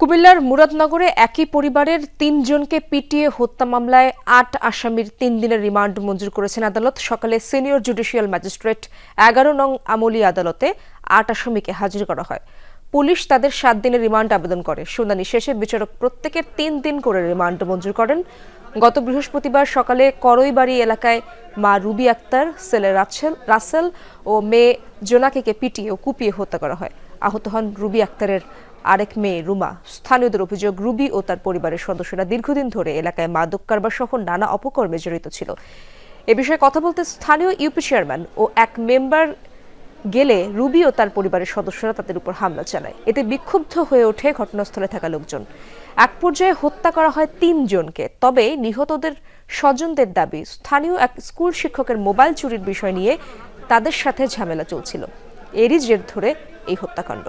কুমিল্লার মুরাদনগরে একই পরিবারের তিনজনকে পিটিয়ে হত্যা মামলায় আট আসামির তিন দিনের রিমান্ড মঞ্জুর করেছেন আদালত। সকালে সিনিয়র জুডিশিয়াল ম্যাজিস্ট্রেট এগারো নং আমলি আদালতে আট আসামিকে হাজির করা হয়। পুলিশ তাদের সাত দিনের রিমান্ড আবেদন করে। শুনানি শেষে বিচারক প্রত্যেকের তিন দিন করে রিমান্ড মঞ্জুর করেন। গত বৃহস্পতিবার সকালে করইবাড়ি এলাকায় মা রুবি আক্তার, ছেলে রাছেল, রাসেল ও মেয়ে জোনাকিকে পিটিয়ে ও কুপিয়ে হত্যা করা হয়। আহত হন রুবি আক্তারের আরেক মেয়ে রুমা। স্থানীয়দের অভিযোগ, রুবি ও তার পরিবারের সদস্যরা দীর্ঘদিন ধরে এলাকায় মাদক কারবার সহ নানা অপকর্মে জড়িত ছিল। এ বিষয়ে কথা বলতে স্থানীয় ইউপি চেয়ারম্যান ও এক মেম্বার গেলে রুবি ও তার পরিবারের সদস্যরা তাদের উপর হামলা চালায়। এতে বিক্ষুব্ধ হয়ে ওঠে ঘটনাস্থলে থাকা লোকজন। এক পর্যায়ে হত্যা করা হয় তিনজনকে। তবে নিহতদের স্বজনদের দাবি, স্থানীয় এক স্কুল শিক্ষকের মোবাইল চুরির বিষয় নিয়ে তাদের সাথে ঝামেলা চলছিল। এরই জের ধরে এই হত্যাকাণ্ড।